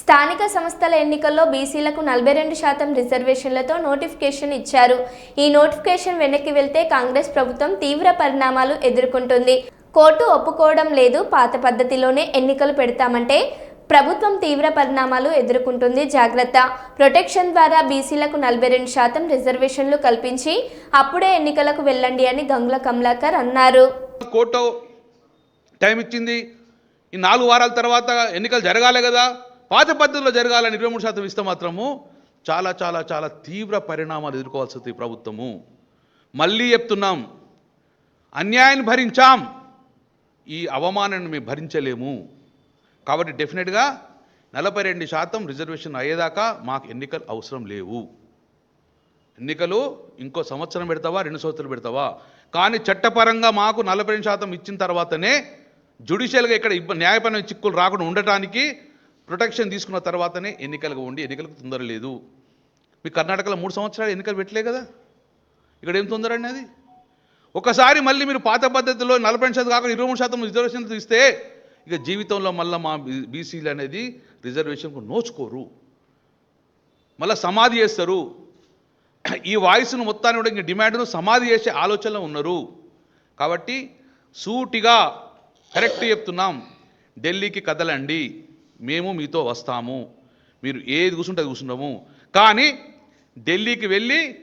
స్థానిక సంస్థల ఎన్నికల్లో బీసీలకు నలభై రెండు శాతం రిజర్వేషన్లతో నోటిఫికేషన్ ఇచ్చారు. ఈ నోటిఫికేషన్ వెనక్కి వెళ్తే కాంగ్రెస్ ప్రభుత్వం తీవ్ర పరిణామాలు ఎదుర్కొంటుంది. కోర్టు ఒప్పుకోవడం లేదు. పాత పద్ధతిలోనే ఎన్నికలు పెడతామంటే ప్రభుత్వం తీవ్ర పరిణామాలు ఎదుర్కొంటుంది. జాగ్రత్త. ప్రొటెక్షన్ ద్వారా బీసీలకు నలభై రెండు శాతం రిజర్వేషన్లు కల్పించి అప్పుడే ఎన్నికలకు వెళ్ళండి అని గంగుల కమలాకర్ అన్నారు. కోర్టు టైం ఇచ్చింది. ఈ నాలుగు వారాల తర్వాత ఎన్నికలు జరగాలి కదా. పాత పద్ధతిలో జరగాలని ఇరవై మూడు శాతం ఇస్తే మాత్రము చాలా చాలా చాలా తీవ్ర పరిణామాలు ఎదుర్కోవాల్సి వస్తుంది ప్రభుత్వము. మళ్ళీ చెప్తున్నాం అన్యాయాన్ని భరించాం ఈ అవమానాన్ని మేము భరించలేము. కాబట్టి డెఫినెట్గా నలభై రెండు శాతం రిజర్వేషన్ అయ్యేదాకా మాకు ఎన్నికలు అవసరం లేవు. ఎన్నికలు ఇంకో సంవత్సరం పెడతావా రెండు సంవత్సరాలు పెడతావా? కానీ చట్టపరంగా మాకు నలభై రెండు శాతం ఇచ్చిన తర్వాతనే జుడిషియల్గా ఇక్కడ న్యాయపరమైన చిక్కులు రాకుండా ఉండటానికి ప్రొటెక్షన్ తీసుకున్న తర్వాతనే ఎన్నికలకు ఉండి ఎన్నికలకు తొందర లేదు. మీ కర్ణాటకలో మూడు సంవత్సరాలు ఎన్నికలు పెట్టలే కదా? ఇక్కడ ఏం తొందర అండి అది? ఒకసారి మళ్ళీ మీరు పాత పద్ధతిలో నలభై శాతం కాకుండా ఇరవై మూడు శాతం రిజర్వేషన్ ఇస్తే ఇక జీవితంలో మళ్ళీ మా బీసీలు అనేది రిజర్వేషన్కు నోచుకోరు. మళ్ళీ సమాధి చేస్తారు. ఈ వాయిస్ను మొత్తాన్ని కూడా ఇంక డిమాండ్ను సమాధి చేసే ఆలోచనలో ఉన్నారు. కాబట్టి సూటిగా కరెక్ట్ చెప్తున్నాం. ఢిల్లీకి కదలండి. మేము మీతో వస్తాము. మీరు ఏది కూర్చుంటే అది కూర్చున్నాము కానీ ఢిల్లీకి వెళ్ళి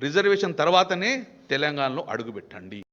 రిజర్వేషన్ తర్వాతనే తెలంగాణలో అడుగుపెట్టండి.